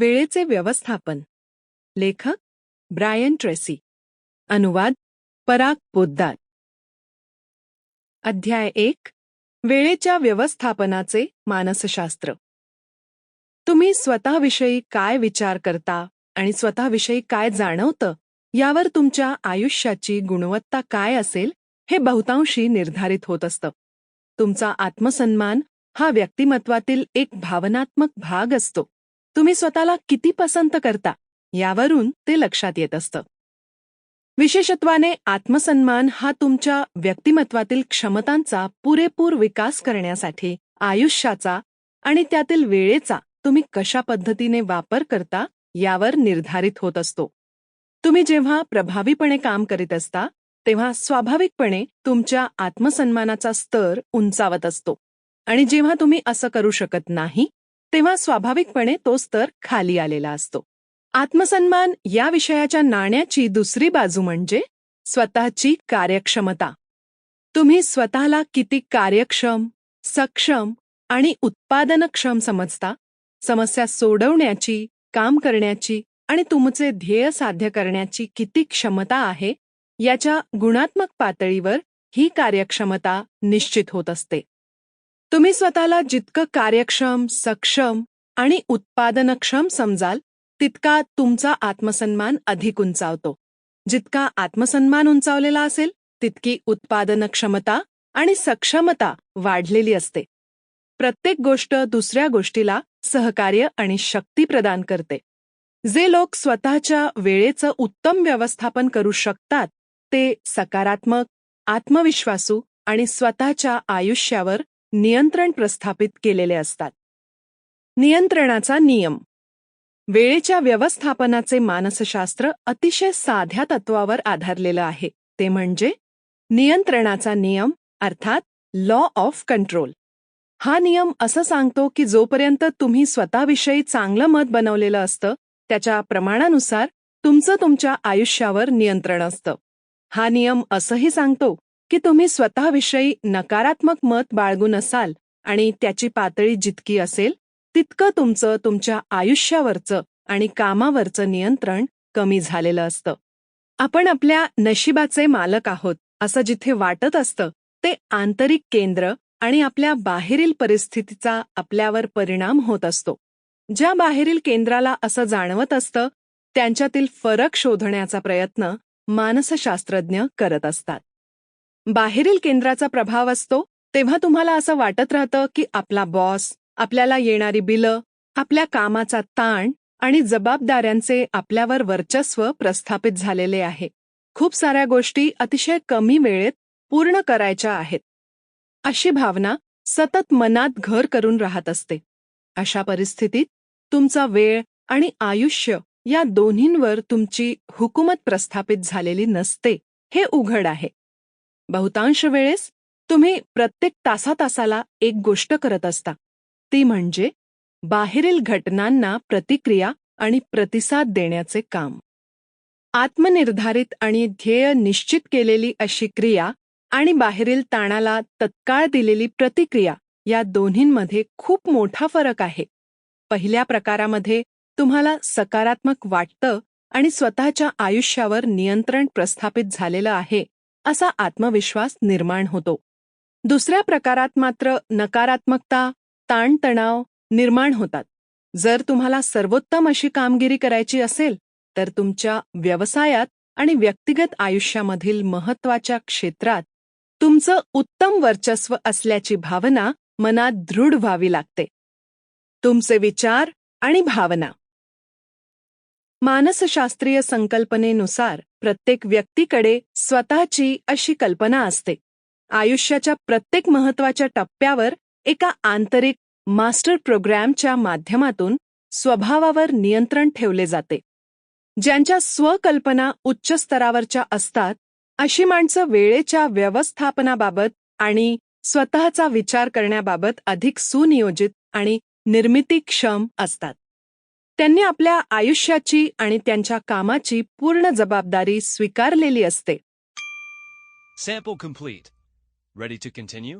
वेळेचे व्यवस्थापन. लेखक ब्रायन ट्रेसी. अनुवाद पराग पोद्दार. अध्याय एक वेळेच्या व्यवस्थापनाचे मानसशास्त्र. तुम्ही स्वतःविषयी काय विचार करता आणि स्वतःविषयी काय जाणवतं यावर तुमच्या आयुष्याची गुणवत्ता काय असेल हे बहुतांशी निर्धारित होत असतं. तुमचा आत्मसन्मान हा व्यक्तिमत्वातील एक भावनात्मक भाग असतो. तुम्ही स्वतःला किती पसंत करता यावरून ते लक्षात येत असतं. विशेषत्वाने आत्मसन्मान हा तुमच्या व्यक्तिमत्वातील क्षमतांचा पुरेपूर विकास करण्यासाठी आयुष्याचा आणि त्यातील वेळेचा तुम्ही कशा पद्धतीने वापर करता यावर निर्धारित होत असतो. तुम्ही जेव्हा प्रभावीपणे काम करीत असता तेव्हा स्वाभाविकपणे तुमच्या आत्मसन्मानाचा स्तर उंचावत असतो. आणि जेव्हा तुम्ही असं करू शकत नाही तेव्हा स्वाभाविकपणे तो स्तर खाली आलेला असतो. आत्मसन्मान या विषयाच्या नाण्याची दुसरी बाजू म्हणजे स्वतःची कार्यक्षमता. तुम्ही स्वतःला किती कार्यक्षम सक्षम आणि उत्पादनक्षम समजता समस्या सोडवण्याची काम करण्याची आणि तुमचे ध्येय साध्य करण्याची किती क्षमता आहे याच्या गुणात्मक पातळीवर ही कार्यक्षमता निश्चित होत असते. तुम्ही स्वतःला जितकं कार्यक्षम सक्षम आणि उत्पादनक्षम समजाल तितका तुमचा आत्मसन्मान अधिक उंचावतो. जितका आत्मसन्मान उंचावलेला असेल तितकी उत्पादनक्षमता आणि सक्षमता वाढलेली असते. प्रत्येक गोष्ट दुसऱ्या गोष्टीला सहकार्य आणि शक्ती प्रदान करते. जे लोक स्वतःच्या वेळेचं उत्तम व्यवस्थापन करू शकतात ते सकारात्मक आत्मविश्वासू आणि स्वतःच्या आयुष्यावर नियंत्रण प्रस्थापित केलेले असतात. नियंत्रणाचा नियम. वेळेच्या व्यवस्थापनाचे मानसशास्त्र अतिशय साध्या तत्वावर आधारलेलं आहे. ते म्हणजे नियंत्रणाचा नियम अर्थात लॉ ऑफ कंट्रोल हा नियम असं सांगतो की जोपर्यंत तुम्ही स्वतःविषयी चांगलं मत बनवलेलं असतं त्याच्या प्रमाणानुसार तुमचं तुमच्या आयुष्यावर नियंत्रण असतं. हा नियम असंही सांगतो की तुम्ही स्वतःविषयी नकारात्मक मत बाळगून असाल आणि त्याची पातळी जितकी असेल तितकं तुमचं तुमच्या आयुष्यावरचं आणि कामावरचं नियंत्रण कमी झालेलं असतं. आपण आपल्या नशिबाचे मालक आहोत असं जिथे वाटत असतं ते आंतरिक केंद्र आणि आपल्या बाहेरील परिस्थितीचा आपल्यावर परिणाम होत असतो. ज्या बाहेरील केंद्राला असं जाणवत असतं त्यांच्यातील फरक शोधण्याचा प्रयत्न मानसशास्त्रज्ञ करत असतात. बाहेरील केंद्राचा प्रभाव असतो तेव्हा तुम्हाला असं वाटत राहतं की आपला बॉस आपल्याला येणारी बिलं आपल्या कामाचा ताण आणि जबाबदाऱ्यांचे आपल्यावर वर्चस्व प्रस्थापित झालेले आहे. खूप साऱ्या गोष्टी अतिशय कमी वेळेत पूर्ण करायच्या आहेत. अशी भावना सतत मनात घर करून राहत असते. अशा परिस्थितीत तुमचा वेळ आणि आयुष्य या दोन्हींवर तुमची हुकूमत प्रस्थापित झालेली नसते हे उघड आहे. बहुतांश वेळेस तुम्ही प्रत्येक तासातासाला एक गोष्ट करत असता. ती म्हणजे बाहेरील घटनांना प्रतिक्रिया आणि प्रतिसाद देण्याचे काम. आत्मनिर्धारित आणि ध्येय निश्चित केलेली अशी क्रिया आणि बाहेरील ताणाला तत्काळ दिलेली प्रतिक्रिया या दोन्हींमध्ये खूप मोठा फरक आहे. पहिल्या प्रकारामध्ये तुम्हाला सकारात्मक वाटतं आणि स्वतःच्या आयुष्यावर नियंत्रण प्रस्थापित झालेलं आहे. असा आत्मविश्वास निर्माण होतो. दुसऱ्या प्रकारात मात्र नकारात्मकता ताणतणाव निर्माण होतात. जर तुम्हाला सर्वोत्तम अशी कामगिरी करायची असेल तर तुमच्या व्यवसायात आणि व्यक्तिगत आयुष्यामधील महत्त्वाच्या क्षेत्रात तुमचं उत्तम वर्चस्व असल्याची भावना मनात दृढ व्हावी लागते. तुमचे विचार आणि भावना मानसशास्त्रीय संकल्पनेनुसार प्रत्येक व्यक्तीकडे स्वतःची अशी कल्पना असते. आयुष्याच्या प्रत्येक महत्त्वाच्या टप्प्यावर एका आंतरिक मास्टर प्रोग्रॅमच्या माध्यमातून स्वभावावर नियंत्रण ठेवले जाते. ज्यांच्या स्वकल्पना उच्च स्तरावरच्या असतात अशी माणसं वेळेच्या व्यवस्थापनाबाबत आणि स्वतःचा विचार करण्याबाबत अधिक सुनियोजित आणि निर्मितीक्षम असतात. त्यांनी आपल्या आयुष्याची आणि त्यांच्या कामाची पूर्ण जबाबदारी स्वीकारलेली असते Sample complete. Ready to continue?